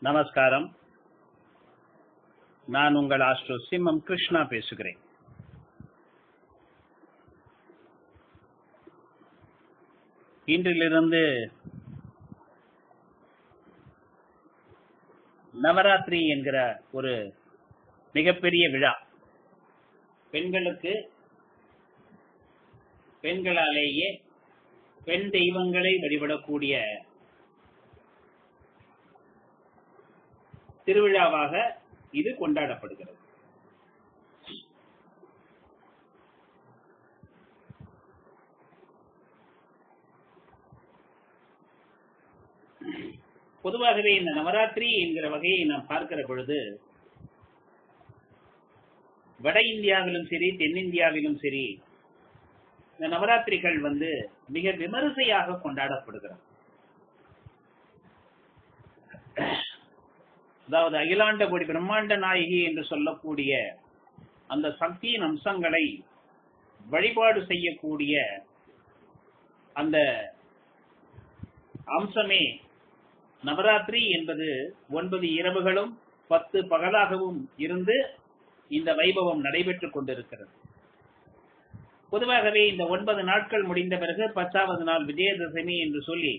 நமஸ்காரம். நான் உங்கள் ஆஸ்ட்ரோ சிம்மம் கிருஷ்ணா பேசுகிறேன். இன்றிலிருந்து நவராத்திரி என்கிற ஒரு மிகப்பெரிய விழா. பெண்களுக்கு பெண்களாலேயே பெண் தெய்வங்களை வழிபடக்கூடிய திருவிழாவாக இது கொண்டாடப்படுகிறது. பொதுவாகவே இந்த நவராத்திரி என்கிற வகையை நாம் பார்க்கிற பொழுது வட இந்தியாவிலும் சரி தென்னிந்தியாவிலும் சரி இந்த நவராத்திரிகள் வந்து மிக விமரிசையாக கொண்டாடப்படுகிறது. அதாவது அகிலாண்ட கோடி பிரம்மாண்ட நாயகி என்று சொல்லக்கூடிய அந்த சக்தியின் அம்சங்களை வழிபாடு செய்யக்கூடிய அந்த அம்சமே நவராத்திரி என்பது ஒன்பது இரவுகளும் பத்து பகலாகவும் இருந்து இந்த வைபவம் நடைபெற்றுக் கொண்டிருக்கிறது. பொதுவாகவே இந்த ஒன்பது நாட்கள் முடிந்த பிறகு பத்தாவது நாள் விஜயதசமி என்று சொல்லி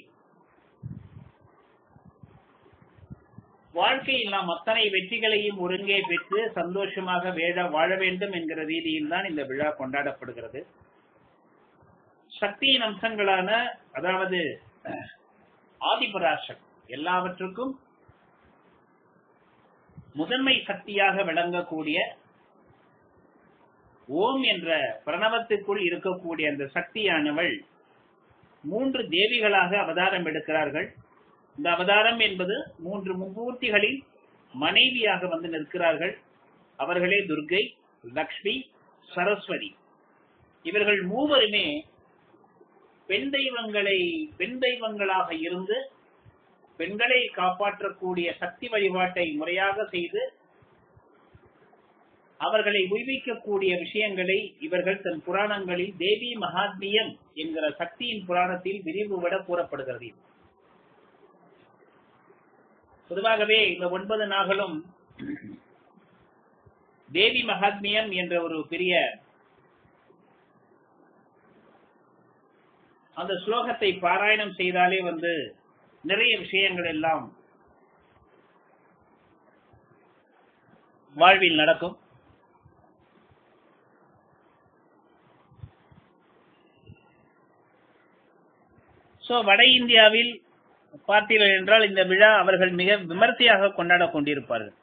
வாழ்க்கையில் நாம் அத்தனை வெற்றிகளையும் ஒருங்கே பெற்று சந்தோஷமாக வாழ வேண்டும் என்கிற ரீதியில் தான் இந்த விழா கொண்டாடப்படுகிறது. சக்தியின் அம்சங்களான அதாவது ஆதிபராசக்தி எல்லாவற்றுக்கும் முதன்மை சக்தியாக விளங்கக்கூடிய ஓம் என்ற பிரணவத்துக்குள் இருக்கக்கூடிய அந்த சக்தியானவள் மூன்று தேவிகளாக அவதாரம் எடுக்கிறார்கள். இந்த அவதாரம் என்பது மூன்று மும்மூர்த்திகளின் மனைவியாக வந்து நிற்கிறார்கள். அவர்களே துர்கை லக்ஷ்மி சரஸ்வதி. இவர்கள் மூவருமே பெண் தெய்வங்களை பெண் தெய்வங்களாக இருந்து பெண்களை காப்பாற்றக்கூடிய சக்தி வழிபாட்டை முறையாக செய்து அவர்களை உய்விக்கக்கூடிய விஷயங்களை இவர்கள் தன் புராணங்களில் தேவி மகாத்மியம் என்கிற சக்தியின் புராணத்தில் விரிவுபட கூறப்படுகிறது. பொதுவாகவே இந்த ஒன்பது நாகளும் தேவி மகாத்மியம் என்ற ஒரு பெரிய அந்த ஸ்லோகத்தை பாராயணம் செய்தாலே வந்து நிறைய விஷயங்கள் எல்லாம் வாழ்வில் நடக்கும். சோ வட இந்தியாவில் பார்த்தீர்கள் என்றால் இந்த விழா அவர்கள் மிக விமர்சையாக கொண்டாட கொண்டிருப்பார்கள்.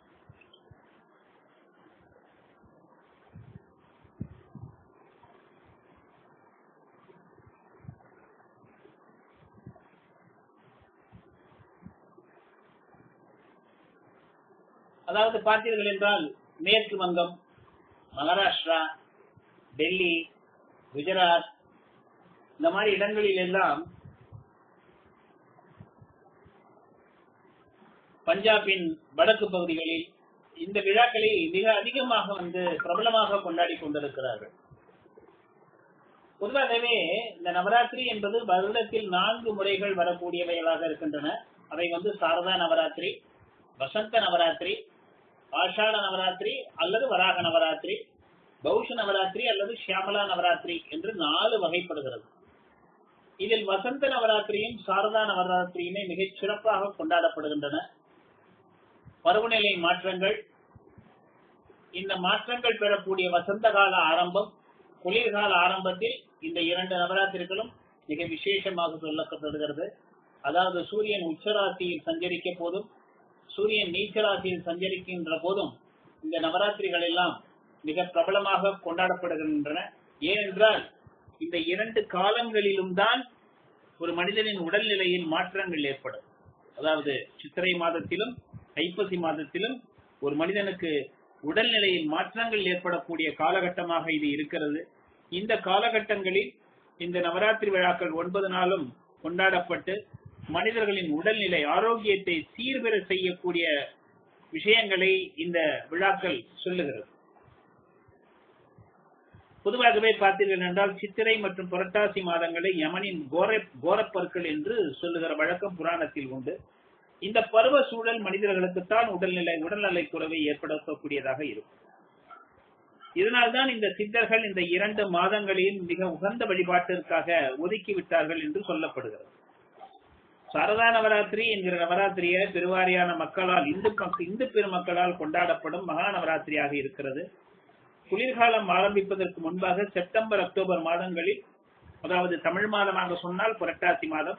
அதாவது பார்த்தீர்கள் என்றால் மேற்கு வங்கம் மகாராஷ்டிரா டெல்லி குஜராத் இந்த மாதிரி இடங்களில் எல்லாம் பஞ்சாபின் வடக்கு பகுதிகளில் இந்த விழாக்களை மிக அதிகமாக வந்து பிரபலமாக கொண்டாடி கொண்டிருக்கிறார்கள். பொதுவாகவே இந்த நவராத்திரி என்பது வருடத்தில் நான்கு முறைகள் வரக்கூடியவைகளாக இருக்கின்றன. அவை வந்து சாரதா நவராத்திரி வசந்த நவராத்திரி ஆஷாட நவராத்திரி அல்லது வராக நவராத்திரி பௌஷ நவராத்திரி அல்லது ஷியாமலா நவராத்திரி என்று நாலு வகைப்படுகிறது. இதில் வசந்த நவராத்திரியும் சாரதா நவராத்திரியுமே மிகச் சிறப்பாக கொண்டாடப்படுகின்றன. பருவநிலை மாற்றங்கள் இந்த மாற்றங்கள் பெறக்கூடிய வசந்த கால ஆரம்பம் குளிர்கால ஆரம்பத்தில் இந்த இரண்டு நவராத்திரிகளும் மிக விசேஷமாக சொல்லப்படுகிறது அதாவது சூரியன் உச்சராசியில் சஞ்சரிக்க போதும் சூரியன் நீச்சராசியில் சஞ்சரிக்கின்ற போதும் இந்த நவராத்திரிகள் எல்லாம் மிக பிரபலமாக கொண்டாடப்படுகின்றன. ஏனென்றால் இந்த இரண்டு காலங்களிலும் தான் ஒரு மனிதனின் உடல்நிலையில் மாற்றங்கள் ஏற்படும். அதாவது சித்திரை மாதத்திலும் ஐப்பசி மாதத்திலும் ஒரு மனிதனுக்கு உடல்நிலையில் மாற்றங்கள் ஏற்படக்கூடிய காலகட்டமாக இது இருக்கிறது. இந்த காலகட்டங்களில் இந்த நவராத்திரி விழாக்கள் ஒன்பது நாளும் கொண்டாடப்பட்டு மனிதர்களின் உடல்நிலை ஆரோக்கியத்தை சீர்பெற செய்யக்கூடிய விஷயங்களை இந்த விழாக்கள் சொல்லுகிறது. பொதுவாகவே பார்த்தீர்கள் என்றால் சித்திரை மற்றும் புரட்டாசி மாதங்களை யமனின் கோர கோரப்பற்கள் என்று சொல்லுகிற வழக்கம் புராணத்தில் உண்டு. இந்த பருவ சூழல் மனிதர்களுக்குத்தான் உடல்நிலை உடல்நலை குறைவை ஏற்படுத்தக்கூடியதாக இருக்கும். இதனால்தான் இந்த சித்தர்கள் இந்த இரண்டு மாதங்களையும் மிக உகந்த வழிபாட்டிற்காக ஒதுக்கி விட்டார்கள் என்று சொல்லப்படுகிறது. சாரதா நவராத்திரி என்கிற நவராத்திரிய பெருவாரியான மக்களால் இந்து இந்து பெருமக்களால் கொண்டாடப்படும் மகா நவராத்திரியாக இருக்கிறது. குளிர்காலம் ஆரம்பிப்பதற்கு முன்பாக செப்டம்பர் அக்டோபர் மாதங்களில் அதாவது தமிழ் மாதமாக சொன்னால் புரட்டாசி மாதம்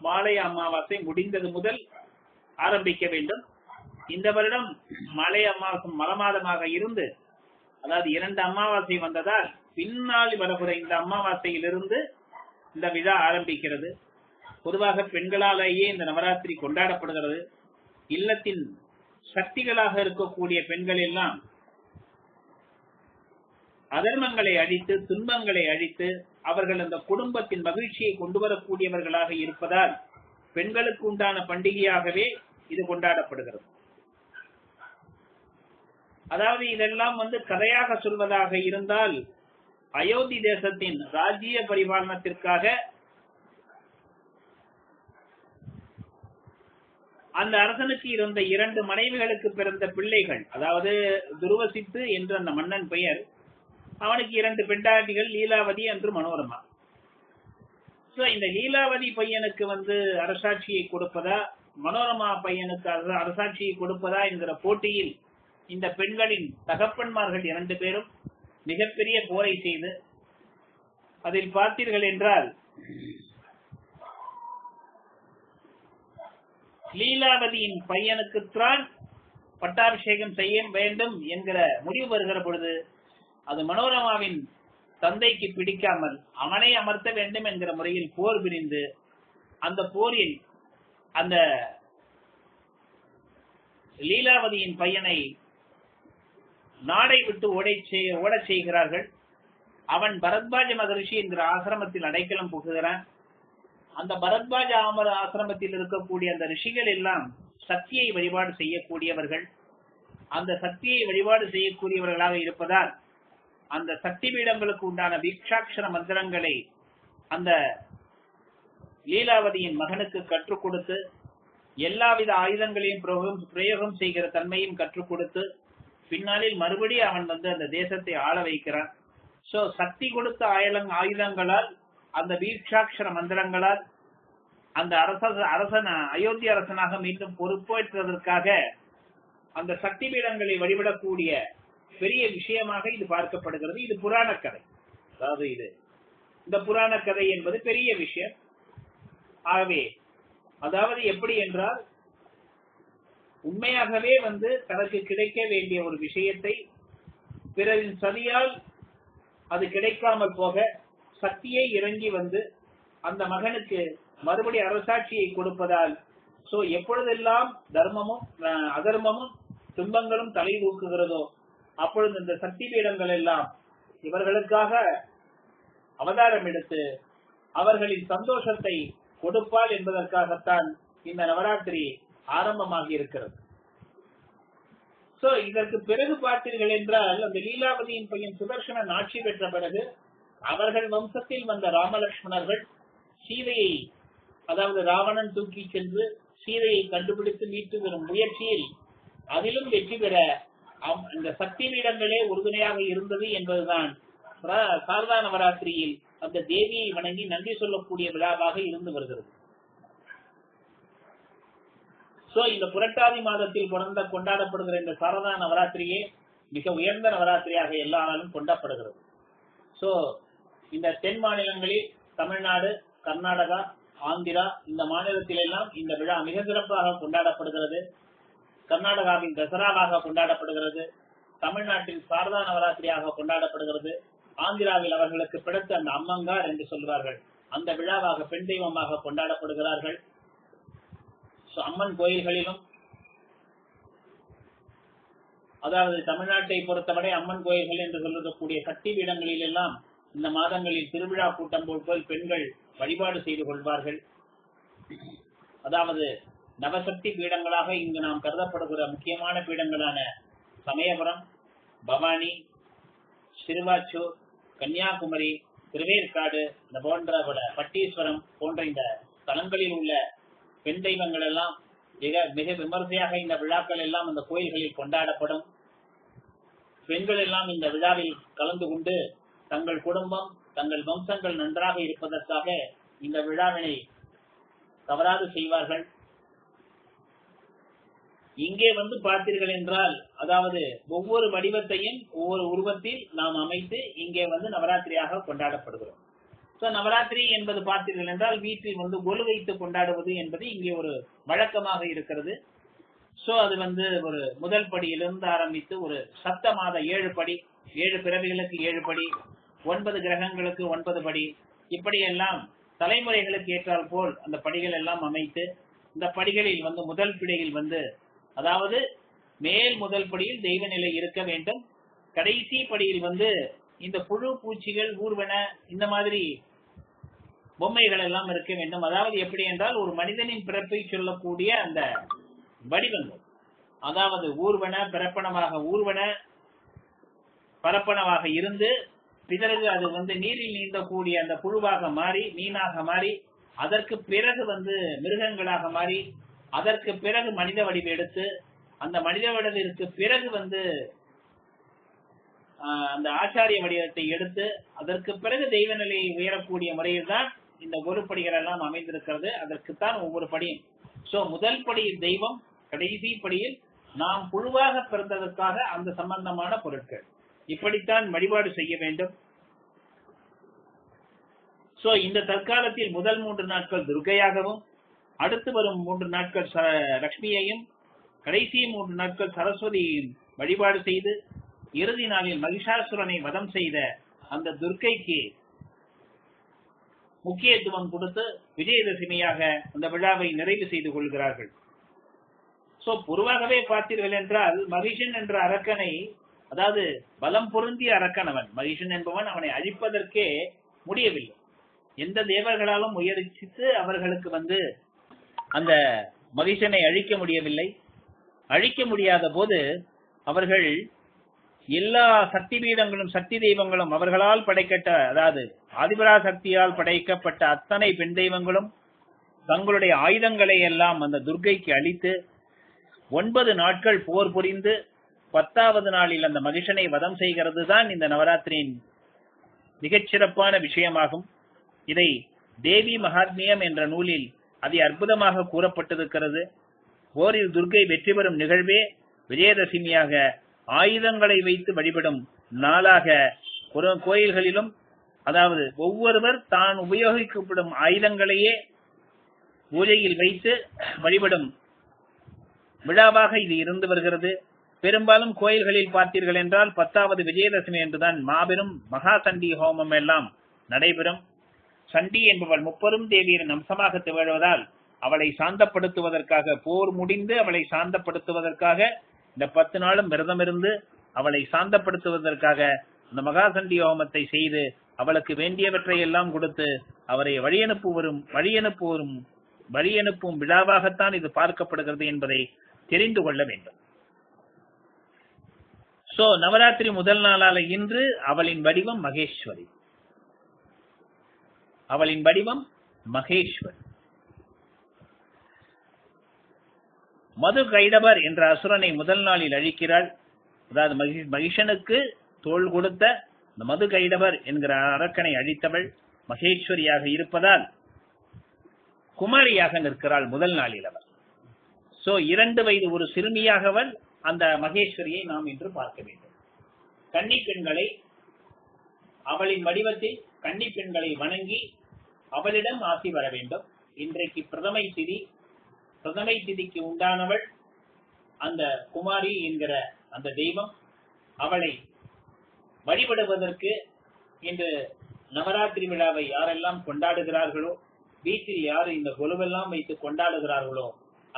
மாலை அமாவாசை முடிந்தது முதல் ஆரம்பிக்க வேண்டும். இந்த வருடம் மலை அமாவாசம் மல மாதமாக இருந்து அதாவது இரண்டு அமாவாசை வந்ததால் பின்னால் வரப்புற இந்த அமாவாசையிலிருந்து இந்த விழா ஆரம்பிக்கிறது. பொதுவாக பெண்களாலேயே இந்த நவராத்திரி கொண்டாடப்படுகிறது. இல்லத்தின் சக்திகளாக இருக்கக்கூடிய பெண்கள் எல்லாம் அதர்மங்களை அழித்து துன்பங்களை அழித்து அவர்கள் அந்த குடும்பத்தின் மகிழ்ச்சியை கொண்டு வரக்கூடியவர்களாக இருப்பதால் பெண்களுக்கு உண்டான பண்டிகையாகவே இது கொண்டாடப்படுகிறது. அதாவது இதெல்லாம் வந்து கதையாக சொல்வதாக இருந்தால் அயோத்தி தேசத்தின் ராஜ்ய பரிபாலனத்திற்காக அந்த அரசனுக்கு இருந்த இரண்டு மனைவிகளுக்கு பிறந்த பிள்ளைகள் அதாவது துருவசித்து என்று அந்த மன்னன் பெயர் அவனுக்கு இரண்டு பெண்டாட்டிகள் லீலாவதி என்று மனோரமா. இந்த லீலாவதி பையனுக்கு வந்து அரசாட்சியை கொடுப்பதா மனோரமா பையனுக்கு அரசாட்சியை கொடுப்பதா என்கிற போட்டியில் இந்த பெண்களின் தகப்பன்மார்கள் இரண்டு பேரும் மிகப்பெரிய போரை செய்து அதில் பார்த்தீர்கள் என்றால் லீலாவதியின் பையனுக்குத்தான் பட்டாபிஷேகம் செய்ய வேண்டும் என்கிற முடிவு வருகிற பொழுது அது மனோரமாவின் தந்தைக்கு பிடிக்காமல் அவனை அமர்த்த வேண்டும் என்கிற முறையில் போர் பிரிந்து அந்த போரில் அந்த லீலாவதியின் பையனை நாடை விட்டு ஓடை செய்ய ஓடச் செய்கிறார்கள். அவன் பரத்வாஜ மகரிஷி என்கிற ஆசிரமத்தில் அடைக்கலம் புகுகிறான். அந்த பரத்வாஜ ஆமர ஆசிரமத்தில் இருக்கக்கூடிய அந்த ரிஷிகள் எல்லாம் சக்தியை வழிபாடு செய்யக்கூடியவர்கள். அந்த சக்தியை வழிபாடு செய்யக்கூடியவர்களாக இருப்பதால் அந்த சக்தி பீடங்களுக்கு உண்டான வீக்ஷாட்சர மந்திரங்களை அந்த லீலாவதியின் மகனுக்கு கற்றுக் கொடுத்து எல்லாவித ஆயுதங்களையும் பிரயோகம் செய்கிற தன்மையும் கற்றுக் கொடுத்து பின்னாளில் மறுபடியும் அவன் வந்து அந்த தேசத்தை ஆள வைக்கிறான். சோ சக்தி கொடுத்த ஆயுதங் ஆயுதங்களால் அந்த வீக்ஷாட்சர மந்திரங்களால் அந்த அரச அரசன் அயோத்தி அரசனாக மீண்டும் பொறுப்பேற்றதற்காக அந்த சக்தி பீடங்களை வழிபடக்கூடிய பெரிய விஷயமாக இது பார்க்கப்படுகிறது. இது புராண கதை. அதாவது இது. இந்த புராண கதை என்பது பெரிய விஷயம். ஆகவே அதாவது எப்படி என்றால் உண்மையாகவே வந்து தனக்கு கிடைக்க வேண்டிய ஒரு விஷயத்தை பிறரின் சதியால் அது கிடைக்காமல் போக சக்தியை இறங்கி வந்து அந்த மகனுக்கு மறுபடி அரசாட்சியை கொடுப்பதால் சோ எப்பொழுதெல்லாம் தர்மமும் அஹ், அதர்மமும் துன்பங்களும் தலை தூக்குகிறதோ அப்பொழுது இந்த சக்தி பீடங்கள் எல்லாம் இவர்களுக்காக அவதாரம் எடுத்து அவர்களின் சந்தோஷத்தை கொடுப்பாள் என்பதற்காகத்தான் இந்த நவராத்திரி ஆரம்பமாகி இருக்கிறது சோ இதற்கு பிறகு பார்த்தீர்கள் என்றால் அந்த லீலாவதியின் பையன் சுதர்சனன் ஆட்சி பெற்ற பிறகு அவர்கள் வம்சத்தில் வந்த ராமலட்சுமணர்கள் சீதையை அதாவது ராவணன் தூக்கி சென்று சீதையை கண்டுபிடித்து மீட்டு வரும் முயற்சியில் அதிலும் வெற்றி பெற அந்த சக்தி பீடங்களே உறுதுணையாக இருந்தது என்பதுதான். சாரதா நவராத்திரியில் அந்த தேவியை வணங்கி நன்றி சொல்லக்கூடிய விழாவாக இருந்து வருகிறது. சோ இந்த புரட்டாதி மாதத்தில் பிறந்த கொண்டாடப்படுகிற இந்த சாரதா நவராத்திரியே மிக உயர்ந்த நவராத்திரியாக எல்லாராலும் கொண்டாடப்படுகிறது. சோ இந்த தென் மாநிலங்களில் தமிழ்நாடு கர்நாடகா ஆந்திரா இந்த மாநிலத்தில் எல்லாம் இந்த விழா மிக சிறப்பாக கொண்டாடப்படுகிறது. கர்நாடகாவின் தசராவாக கொண்டாடப்படுகிறது. தமிழ்நாட்டில் சாரதா நவராத்திரியாக கொண்டாடப்படுகிறது. ஆந்திராவில் அவர்களுக்கு பிடித்த அந்த அம்மங்கார் என்று சொல்வார்கள். அந்த விழாவாக பெண் தெய்வமாக கொண்டாடப்படுகிறார்கள். அம்மன் கோயில்களிலும் அதாவது தமிழ்நாட்டை பொறுத்தவரை அம்மன் கோயில்கள் என்று சொல்லக்கூடிய கட்டி பீடங்களில் எல்லாம் இந்த மாதங்களில் திருவிழா கூட்டம் போல் பெண்கள் வழிபாடு செய்து கொள்வார்கள். அதாவது நவசக்தி பீடங்களாக இங்கு நாம் கருதப்படுகிற முக்கியமான பீடங்களான சமயபுரம் பவானி சிறுவாச்சூர் கன்னியாகுமரி திருவேற்காடு இந்த போன்ற பல பட்டீஸ்வரம் போன்ற இந்த தலங்களில் உள்ள பெண் தெய்வங்கள் எல்லாம் மிக மிக விமர்சையாக இந்த விழாக்கள் எல்லாம் இந்த கோயில்களில் கொண்டாடப்படும். பெண்கள் எல்லாம் இந்த விழாவில் கலந்து கொண்டு தங்கள் குடும்பம் தங்கள் வம்சங்கள் நன்றாக இருப்பதற்காக இந்த விழாவினை தவறாது செய்வார்கள். இங்கே வந்து பார்த்தீர்கள் என்றால் அதாவது ஒவ்வொரு வடிவத்தையும் ஒவ்வொரு உருவத்தில் நாம் அமைத்து இங்கே வந்து நவராத்திரியாக கொண்டாடப்படுகிறோம். சோ நவராத்திரி என்பது பார்த்தீர்கள் என்றால் வீட்டில் வந்து கொலு வைத்து கொண்டாடுவது என்பது இங்கே ஒரு வழக்கமாக இருக்கிறது. சோ அது வந்து ஒரு முதல் படியிலிருந்து ஆரம்பித்து ஒரு சப்த மாத ஏழு படி ஏழு பிறவிகளுக்கு ஏழு படி ஒன்பது கிரகங்களுக்கு ஒன்பது படி இப்படியெல்லாம் தலைமுறைகளுக்கு ஏற்றால் போல் அந்த படிகள் எல்லாம் அமைத்து இந்த படிகளில் வந்து முதல் பிடையில் வந்து அதாவது மேல் முதல் படியில் தெய்வ நிலை இருக்க வேண்டும். கடைசி படியில் வந்து இந்த புழு பூச்சிகள் ஊர்வன இந்த மாதிரி பொம்மைகள் எல்லாம் இருக்க வேண்டும். அதாவது எப்படி என்றால் ஒரு மனிதனின் பிறப்பை சொல்லக்கூடிய அந்த வடிவங்கள். அதாவது ஊர்வன பிறப்பனமாக ஊர்வன பரப்பனவாக இருந்து பிறகு அது வந்து நீரில் நீந்தக்கூடிய அந்த புழுவாக மாறி மீனாக மாறி அதற்கு பிறகு வந்து மிருகங்களாக மாறி அதற்கு பிறகு மனித வடிவு எடுத்து அந்த மனித வடிவிற்கு பிறகு வந்து ஆஹ், அந்த ஆச்சாரிய வடிவத்தை எடுத்து அதற்கு பிறகு தெய்வ நிலையை உயரக்கூடிய முறையில் தான் இந்த ஒரு படிகள் எல்லாம் அமைந்திருக்கிறது. அதற்குத்தான் ஒவ்வொரு படியும். சோ முதல் படியில் தெய்வம் கடைசி படியில் நாம் புழுவாக பிறந்ததற்காக அந்த சம்பந்தமான பொருட்கள். இப்படித்தான் வழிபாடு செய்ய வேண்டும். சோ இந்த தற்காலத்தில் முதல் மூன்று நாட்கள் துர்கையாகவும் அடுத்து வரும் மூன்று நாட்கள் ச- லக்ஷ்மியையும் கடைசி மூன்று நாட்கள் சரஸ்வதியையும் வழிபாடு செய்து இறுதி நாளில் மகிஷாசுரனை வதம் செய்த அந்த துர்க்கைக்கு முக்கியத்துவம் கொடுத்து விஜயதசமியாக அந்த விழாவை நிறைவு செய்து கொள்கிறார்கள். சோ பொதுவாகவே பார்த்தீர்கள் என்றால் மகிஷன் என்ற அரக்கனை அதாவது பலம் பொருந்திய அரக்கன் அவன் மகிஷன் என்பவன் அவனை அழிப்பதற்கே முடியவில்லை. எந்த தேவர்களாலும் முயற்சித்து அவர்களுக்கு வந்து அந்த மகிஷனை அழிக்க முடியவில்லை. அழிக்க முடியாத போது அவர்கள் எல்லா சக்தி பீடங்களும் சக்தி தெய்வங்களும் அவர்களால் படைக்கப்பட்ட அதாவது ஆதிபரா சக்தியால் படைக்கப்பட்ட அத்தனை பெண் தெய்வங்களும் தங்களுடைய ஆயுதங்களை எல்லாம் அந்த துர்க்கைக்கு அளித்து ஒன்பது நாட்கள் போர் புரிந்து பத்தாவது நாளில் அந்த மகிஷனை வதம் செய்கிறது தான் இந்த நவராத்திரியின் மிகச்சிறப்பான விஷயமாகும். இதை தேவி மகாத்மியம் என்ற நூலில் அது அற்புதமாக கூறப்பட்டிருக்கிறது. போரில் துர்க்கை வெற்றி பெறும் நிகழ்வே விஜயதசமியாக ஆயுதங்களை வைத்து வழிபடும் நாளாக கோயில்களிலும் அதாவது ஒவ்வொருவர் தான் உபயோகிக்கப்படும் ஆயுதங்களையே பூஜையில் வைத்து வழிபடும் விழாவாக இது இருந்து வருகிறது. பெரும்பாலும் கோயில்களில் பார்த்தீர்கள் என்றால் பத்தாவது விஜயதசமி என்றுதான் மாபெரும் மகா சண்டி ஹோமம் எல்லாம் நடைபெறும். சண்டி என்பவள் முப்பெரும் தேவியின் அம்சமாக திகழ்வதால் அவளை சாந்தப்படுத்துவதற்காக போர் முடிந்து அவளை சாந்தப்படுத்துவதற்காக இந்த பத்து நாளும் விரதம் இருந்து அவளை சாந்தப்படுத்துவதற்காக இந்த மகாசண்டி ஹோமத்தை செய்து அவளுக்கு வேண்டியவற்றை எல்லாம் கொடுத்து அவரை வழியனுப்புவரும் வழியனுப்புவரும் வழியனுப்பும் விழாவாகத்தான் இது பார்க்கப்படுகிறது என்பதை தெரிந்து கொள்ள வேண்டும். சோ நவராத்திரி முதல் நாளால இன்று அவளின் வடிவம் மகேஸ்வரி. அவளின் வடிவம் மகேஸ்வர். மது கைடவர் என்ற அசுரனை முதல் நாளில் அழிக்கிறாள். அதாவது மகிஷனுக்கு தோல் கொடுத்த இந்த மது கைடவர் என்கிற அரக்கனை அழித்தவள் மகேஸ்வரியாக இருப்பதால் குமாரியாக நிற்கிறாள் முதல் நாளில் அவர் சோ இரண்டு வயது ஒரு சிறுமியாகவள் அந்த மகேஸ்வரியை நாம் இன்று பார்க்க வேண்டும். கன்னி பெண்களை அவளின் வடிவத்தில் கன்னி பெண்களை வணங்கி அவளிடம் ஆசி வர வேண்டும். இன்றைக்கு பிரதமை திதி பிரதமை திதிக்கு உண்டானவள் அந்த குமாரி என்கிற அந்த தெய்வம் அவளை வழிபடுவதற்கு இன்று நவராத்திரி விழாவை யாரெல்லாம் கொண்டாடுகிறார்களோ வீட்டில் யார் இந்த கொலுவெல்லாம் வைத்து கொண்டாடுகிறார்களோ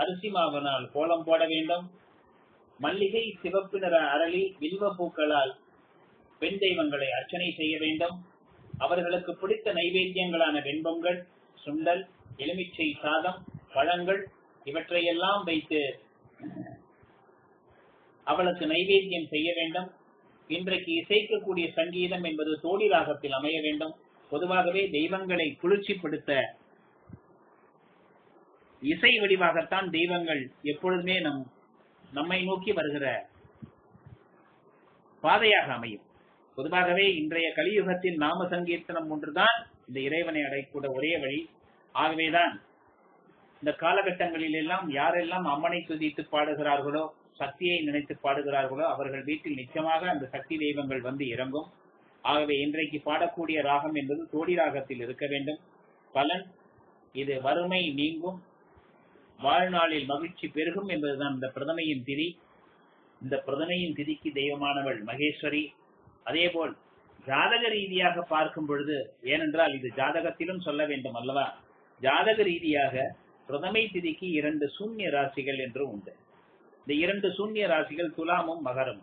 அரிசி மாவனால் கோலம் போட வேண்டும். மல்லிகை சிவப்பு நிற அரளி வில்வ பூக்களால் பெண் தெய்வங்களை அர்ச்சனை செய்ய வேண்டும். அவர்களுக்கு பிடித்த நைவேத்தியங்களான வெண்பொங்கல் சுண்டல் எலுமிச்சை சாதம் பழங்கள் இவற்றையெல்லாம் வைத்து அவளுக்கு நைவேத்தியம் செய்ய வேண்டும். இன்றைக்கு இசைக்கக்கூடிய சங்கீதம் என்பது தோடி ராகத்தில் அமைய வேண்டும். பொதுவாகவே தெய்வங்களை குளிர்ச்சிப்படுத்த இசை வடிவாகத்தான் தெய்வங்கள் எப்பொழுதுமே நம் நம்மை நோக்கி வருகிற பாதையாக அமையும். பொதுவாகவே இன்றைய கலியுகத்தின் நாம சங்கீர்த்தனம் ஒன்றுதான் இந்த இறைவனை அடையக்கூட ஒரே வழி. ஆகவேதான் இந்த காலகட்டங்களில் எல்லாம் யாரெல்லாம் அம்மனை துதித்து பாடுகிறார்களோ சக்தியை நினைத்து பாடுகிறார்களோ அவர்கள் வீட்டில் நிச்சயமாக அந்த சக்தி தெய்வங்கள் வந்து இறங்கும். ஆகவே இன்றைக்கு பாடக்கூடிய ராகம் என்பது தோடி ராகத்தில் இருக்க வேண்டும். பலன் இது வறுமை நீங்கும். வாழ்நாளில் மகிழ்ச்சி பெருகும் என்பதுதான் இந்த பிரதமையின் திதி. இந்த பிரதமையின் திதிக்கு தெய்வமானவள் மகேஸ்வரி. அதேபோல் ஜாதக ரீதியாக பார்க்கும் பொழுது ஏனென்றால் இது ஜாதகத்திலும் சொல்ல வேண்டும் அல்லவா? ஜாதக ரீதியாக பிரதமை திதிக்கு இரண்டு சூன்ய ராசிகள் என்று உண்டு. இந்த இரண்டு சூன்ய ராசிகள் துலாமும் மகரம்.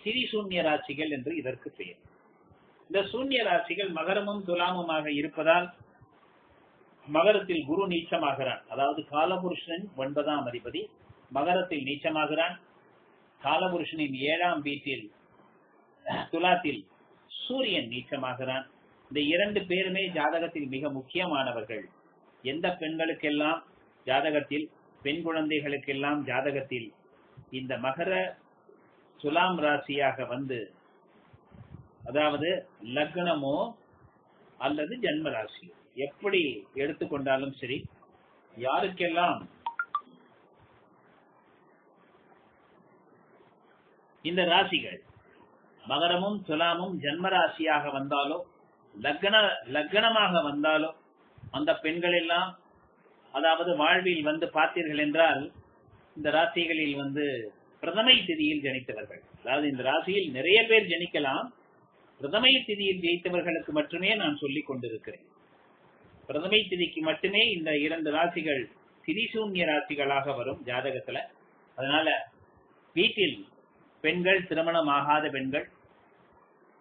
சிறி சூன்ய ராசிகள் என்று இதற்கு பெயர். இந்த சூன்ய ராசிகள் மகரமும் துலாமுமாக இருப்பதால் மகரத்தில் குரு நீச்சமாகிறான். அதாவது காலபுருஷன் ஒன்பதாம் அதிபதி மகரத்தில் நீச்சமாகிறான். காலபுருஷனின் ஏழாம் வீட்டில் துலாத்தில் சூரியன் நீச்சமாகிறான். இந்த இரண்டு பேருமே ஜாதகத்தில் மிக முக்கியமானவர்கள். எந்த பெண்களுக்கெல்லாம் ஜாதகத்தில் பெண் குழந்தைகளுக்கெல்லாம் ஜாதகத்தில் இந்த மகர துலாம் ராசியாக வந்து அதாவது லக்னமோ அல்லது ஜன்ம ராசி எப்படி எடுத்துக்கொண்டாலும் சரி யாருக்கெல்லாம் இந்த ராசிகள் மகரமும் துலாமும் ஜன்ம ராசியாக வந்தாலோ லக்ன லக்னமாக வந்தாலோ அந்த பெண்கள் எல்லாம் அதாவது வாழ்வில் வந்து பார்த்தீர்கள் என்றால் இந்த ராசிகளில் வந்து பிரதமை திதியில் ஜனித்தவர்கள். அதாவது இந்த ராசியில் நிறைய பேர் ஜனிக்கலாம். பிரதமை திதியில் ஜெயித்தவர்களுக்கு மட்டுமே நான் சொல்லிக் கொண்டிருக்கிறேன். பிரதமை திதிக்கு மட்டுமே இந்த இரண்டு ராசிகள் திரிசூன்ய ராசிகளாக வரும் ஜாதகத்துல. அதனால வீட்டில் பெண்கள் திருமணம் ஆகாத பெண்கள்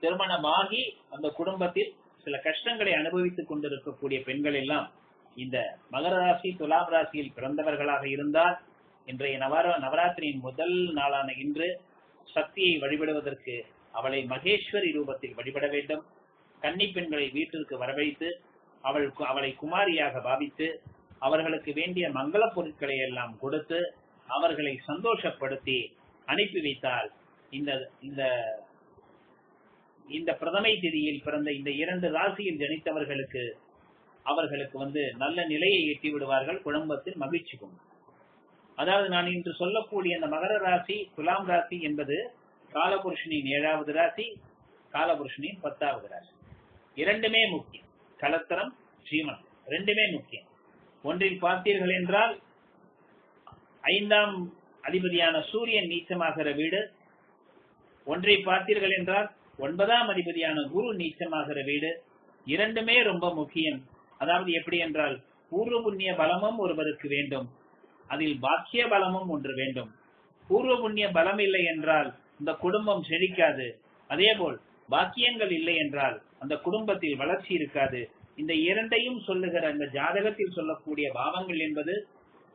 திருமணமாகி அந்த குடும்பத்தில் சில கஷ்டங்களை அனுபவித்துக் கொண்டிருக்கக்கூடிய பெண்கள் எல்லாம் இந்த மகர ராசி துலாம் ராசியில் பிறந்தவர்களாக இருந்தால் இன்றைய நவர நவராத்திரியின் முதல் நாளான இன்று சக்தியை வழிபடுவதற்கு அவளை மகேஸ்வரி ரூபத்தில் வழிபட வேண்டும். கன்னி பெண்களை வீட்டிற்கு வரவழைத்து அவள் அவளை குமாரியாக பாவித்து அவர்களுக்கு வேண்டிய மங்கள பொருட்களை எல்லாம் கொடுத்து அவர்களை சந்தோஷப்படுத்தி அனுப்பி வைத்தால் இந்த இந்த இந்த பிரதமை திதியில் பிறந்த இந்த இரண்டு ராசியில் ஜனித்தவர்களுக்கு அவர்களுக்கு வந்து நல்ல நிலையை எட்டி விடுவார்கள் குடும்பத்தில் மகிழ்ச்சி கொண்டு அதாவது நான் இன்று சொல்லக்கூடிய அந்த மகர ராசி துலாம் ராசி என்பது காலபுருஷனின் ஏழாவது ராசி காலபுருஷனின் பத்தாவது ராசி. இரண்டுமே முக்கியம். கலத்திரம் ஸ்ரீமன் ரெண்டுமே முக்கியம். ஒன்றில் பார்த்தீர்கள் என்றால் ஐந்தாம் அதிபதியான சூரியன் நீச்சமாகிற வீடு. ஒன்றை பார்த்தீர்கள் என்றால் ஒன்பதாம் அதிபதியான குரு நீச்சமாகிற வீடு. இரண்டுமே ரொம்ப முக்கியம். அதாவது எப்படி என்றால் பூர்வ புண்ணிய பலமும் ஒருவருக்கு வேண்டும். அதில் பாக்கிய பலமும் ஒன்று வேண்டும். பூர்வ புண்ணிய பலம் இல்லை என்றால் இந்த குடும்பம் செழிக்காது. அதேபோல் பாக்கியங்கள் இல்லை என்றால் அந்த குடும்பத்தில் வளர்ச்சி இருக்காது. இந்த இரண்டையும் சொல்லுகிற அந்த ஜாதகத்தில் சொல்லக்கூடிய பாவங்கள் என்பது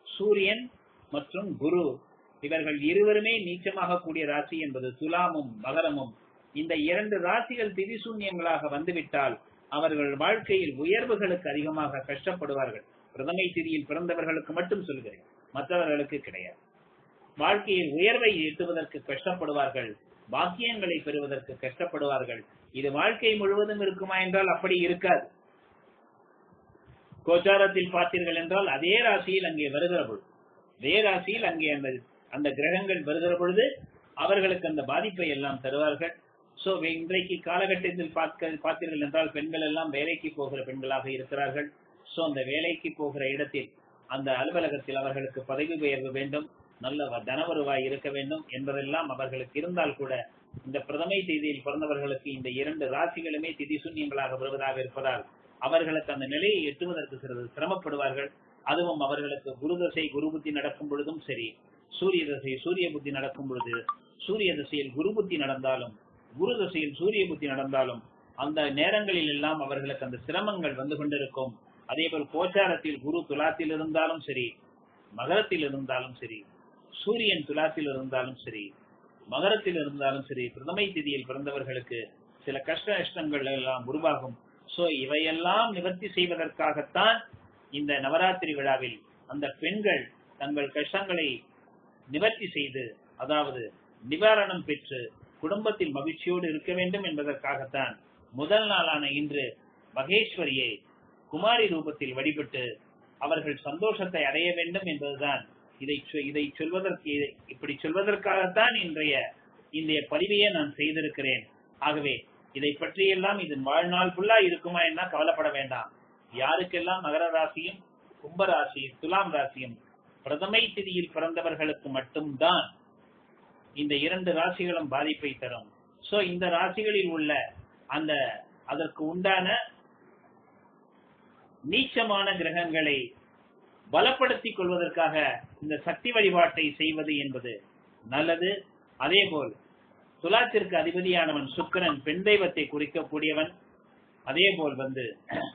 சூரியன் மற்றும் குரு. இவர்கள் இருவருமே நீச்சமாக கூடிய ராசி என்பது துலாமும் மகரமும் இந்த இரண்டு ராசிகள் திதிசூன்யங்களாக வந்துவிட்டால் அவர்கள் வாழ்க்கையில் உயர்வுகளுக்கு அதிகமாக கஷ்டப்படுவார்கள். பிரதமை திதியில் பிறந்தவர்களுக்கு மட்டும் சொல்கிறேன். மற்றவர்களுக்கு கிடையாது. வாழ்க்கையில் உயர்வை எட்டுவதற்கு கஷ்டப்படுவார்கள். பாக்கியங்களை பெறுவதற்கு கஷ்டப்படுவார்கள். இது வாழ்க்கை முழுவதும் இருக்குமா என்றால் அப்படி இருக்காது. கோச்சாரத்தில் பார்த்தீர்கள் என்றால் அதே ராசியில் அங்கே வருகிற பொழுது அதே ராசியில் அங்கே அந்த அந்த கிரகங்கள் வருகிற பொழுது அவர்களுக்கு அந்த பாதிப்பை எல்லாம் தருவார்கள். சோ இன்றைக்கு காலகட்டத்தில் பார்க்க பார்த்தீர்கள் என்றால் பெண்கள் எல்லாம் வேலைக்கு போகிற பெண்களாக இருக்கிறார்கள். சோ அந்த வேலைக்கு போகிற இடத்தில் அந்த அலுவலகத்தில் அவர்களுக்கு பதவி உயர்வு வேண்டும் நல்ல தன வருவாய் இருக்க வேண்டும் என்பதெல்லாம் அவர்களுக்கு இருந்தால் கூட இந்த பிரதமை தேதியில் பிறந்தவர்களுக்கு இந்த இரண்டு ராசிகளுமே திதி சூன்யங்களாக வருவதாக இருப்பதால் அவர்களுக்கு அந்த நிலையை எட்டுவதற்கு சிறிது சிரமப்படுவார்கள். அதுவும் அவர்களுக்கு குரு தசை குரு புத்தி நடக்கும் பொழுதும் சரி. சூரிய தசை சூரிய புத்தி நடக்கும் பொழுது சூரிய தசையில் குரு புத்தி நடந்தாலும் குரு தசையில் சூரிய புத்தி நடந்தாலும் அந்த நேரங்களில் எல்லாம் அவர்களுக்கு அந்த சிரமங்கள் வந்து கொண்டிருக்கும். அதே போல் கோச்சாரத்தில் குரு துலாத்தில் இருந்தாலும் சரி மகரத்தில் இருந்தாலும் சரி சூரியன் துலாத்தில் இருந்தாலும் சரி மகரத்தில் இருந்தாலும் சரி பிரதமை திதியில் பிறந்தவர்களுக்கு சில கஷ்ட நஷ்டங்கள் எல்லாம் உருவாகும். சோ இவையெல்லாம் நிவர்த்தி செய்வதற்காகத்தான் இந்த நவராத்திரி விழாவில் அந்த பெண்கள் தங்கள் கஷ்டங்களை நிவர்த்தி செய்து அதாவது நிவாரணம் பெற்று குடும்பத்தில் மகிழ்ச்சியோடு இருக்க வேண்டும் என்பதற்காகத்தான் முதல் நாளான இன்று மகேஸ்வரியை குமாரி ரூபத்தில் வழிபட்டு அவர்கள் சந்தோஷத்தை அடைய வேண்டும் என்பதுதான் இதை இதை சொல்வதற்கு இப்படி சொல்வதற்காகத்தான் இன்றைய இன்றைய பதிவையே நான் செய்திருக்கிறேன். ஆகவே இதை பற்றியெல்லாம் இதன் வாழ்நாள் ஃபுல்லா இருக்குமா என்ன கவலைப்பட வேண்டாம். யாருக்கெல்லாம் மகர ராசியும் கும்ப ராசியும் துலாம் ராசியும் பிரதமை திதியில் பிறந்தவர்களுக்கு மட்டும்தான் இந்த இரண்டு ராசிகளும் பாதிப்பை தரும். சோ இந்த ராசிகளில் உள்ள அந்த அதற்கு உண்டான நீச்சமான கிரகங்களை பலப்படுத்திக் கொள்வதற்காக இந்த சக்தி வழிபாட்டை செய்வது என்பது நல்லது. அதேபோல் துலாத்திற்கு அதிபதியானவன் சுக்கிரன் பெண் தெய்வத்தை குறிக்கக்கூடியவன். அதேபோல் வந்து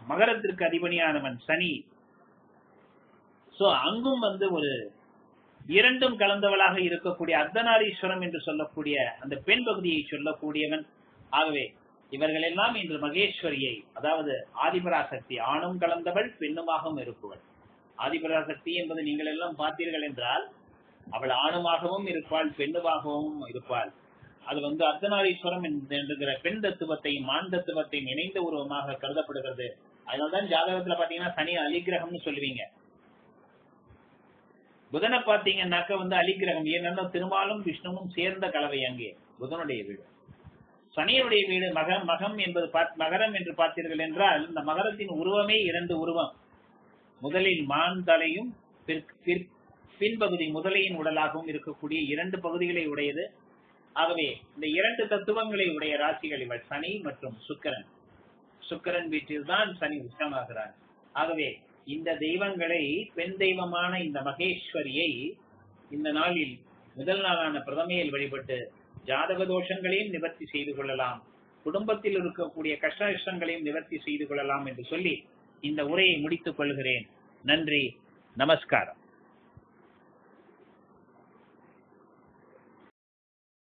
மகரத்திற்கு அதிபதியானவன் சனி சோ அங்கும் வந்து ஒரு இரண்டும் கலந்தவளாக இருக்கக்கூடிய அர்த்தநாரீஸ்வரம் என்று சொல்லக்கூடிய அந்த பெண் பகுதியை சொல்லக்கூடியவன். ஆகவே இவர்கள் எல்லாம் இன்று மகேஸ்வரியை அதாவது ஆதிபராசக்தி ஆணும் கலந்தவள் பெண்ணுமாகவும் இருப்பவள். ஆதிபராசக்தி என்பது நீங்கள் எல்லாம் பார்த்தீர்கள் என்றால் அவள் ஆணுமாகவும் இருப்பாள் பெண்ணுமாகவும் இருப்பாள். அது வந்து அர்த்தநாரீஸ்வரம் என்கிற பெண் தத்துவத்தையும் ஆண் தத்துவத்தையும் இணைந்த உருவமாக கருதப்படுகிறது. அதனால்தான் ஜாதகத்துல பாத்தீங்கன்னா சனி அலிகிரகம்னு சொல்லுவீங்க. புதனை பார்த்தீங்கன்னாக்க வந்து அலிகிரகம் ஏன்னா திருமாலும் விஷ்ணுவும் சேர்ந்த கலவை அங்கே புதனுடைய வீடு. சனியனுடைய வீடு மக மகம் என்பது பாத்- மகரம் என்று பார்த்தீர்கள் என்றால் இந்த மகரத்தின் உருவமே இரண்டு உருவம். முதலில் மான் தலையும் பிற்- பின்பகுதி முதலையின் உடலாகவும் இருக்கக்கூடிய இரண்டு பகுதிகளை உடையது. ஆகவே இந்த இரண்டு தத்துவங்களை உடைய ராசிகள் இவள் சனி மற்றும் சுக்கரன். சுக்கரன் வீட்டில் தான் சனி உச்சமாகிறார். ஆகவே இந்த தெய்வங்களை பெண் தெய்வமான இந்த மகேஸ்வரியை இந்த நாளில் முதல் நாளான பிரதமையில் வழிபட்டு ஜாதக தோஷங்களையும் நிவர்த்தி செய்து கொள்ளலாம். குடும்பத்தில் இருக்கக்கூடிய கஷ்ட நஷ்டங்களையும் நிவர்த்தி செய்து கொள்ளலாம் என்று சொல்லி இந்த உரையை முடித்துக் கொள்கிறேன். நன்றி. நமஸ்காரம்.